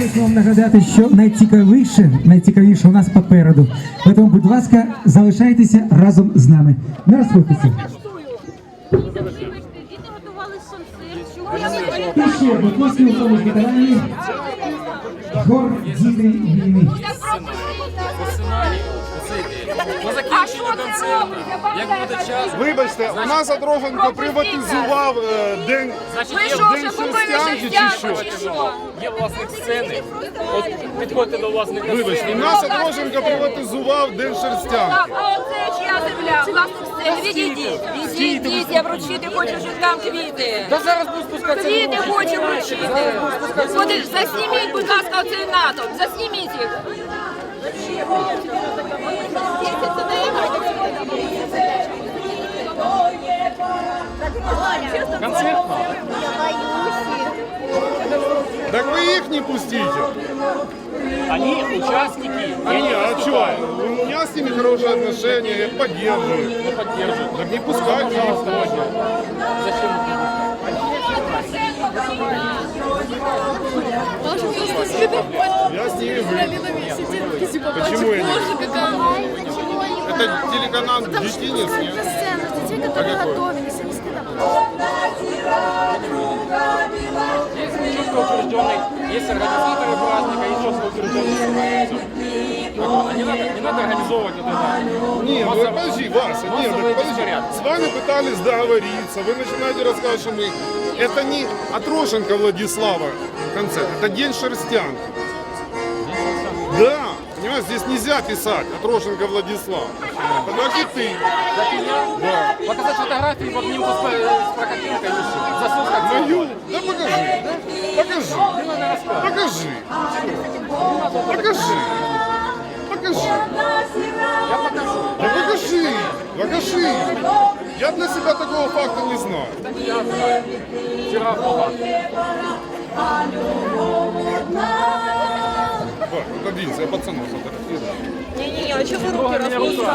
Хочу вам нагадати, що найцікавіше, найцікавіше у нас попереду. Тому, будь ласка, залишайтеся разом з нами. Не розходьтеся. Діти готували концерт. Чого я не І ще Бутковський автобус ветеранів. Хор діти війни. Вибачте, у нас Адроженко приватизував е, день, християнки чи що. Є власник сцени. От підходьте до власника. Вибачте, у нас Адроженко приватизував день шерстянки. А оце чия земля? Відійдіть. Відійдіть, я вручити хочу жінкам квіти. Та зараз буду спускатися. Квіти хочу вручити. Ходи, засніміть, будь ласка, оцей натовп. Засніміть їх. Концерт мав. Так вы их не пустите. Они участники. А не, а что? У меня с ними хорошие отношения, я поддерживаю. Не поддерживают. Так не пускайте их. Зачем? Я с ними выйду. Почему я не Это телеканал «Детинец», нет? детей, которые готовились, они стыдно. Есть четко утвержденный, есть организаторы праздника, есть надо, не надо организовывать вот это. Нет, ну подожди, Вася, нет, так подожди. беспорядок. С вами пытались договориться, вы начинаете рассказывать, что мы... Это не Атрошенко Владислава концерт, это День Шерстянки. Да, понимаешь, здесь нельзя писать Атрошенко Владислав. Тогда ты. Да. Показать фотографии в обнимку с, с Прокопенко и все. Как Мою? Да покажи. Покажи. Покажи. Покажи. Покажи. Покажи. Я для себя такого факта не знаю. Я знаю. Вчера была. Вась, отодвинься, я пацанов фотографирую. Ні-ні, а ви Трогай руки меня рукой.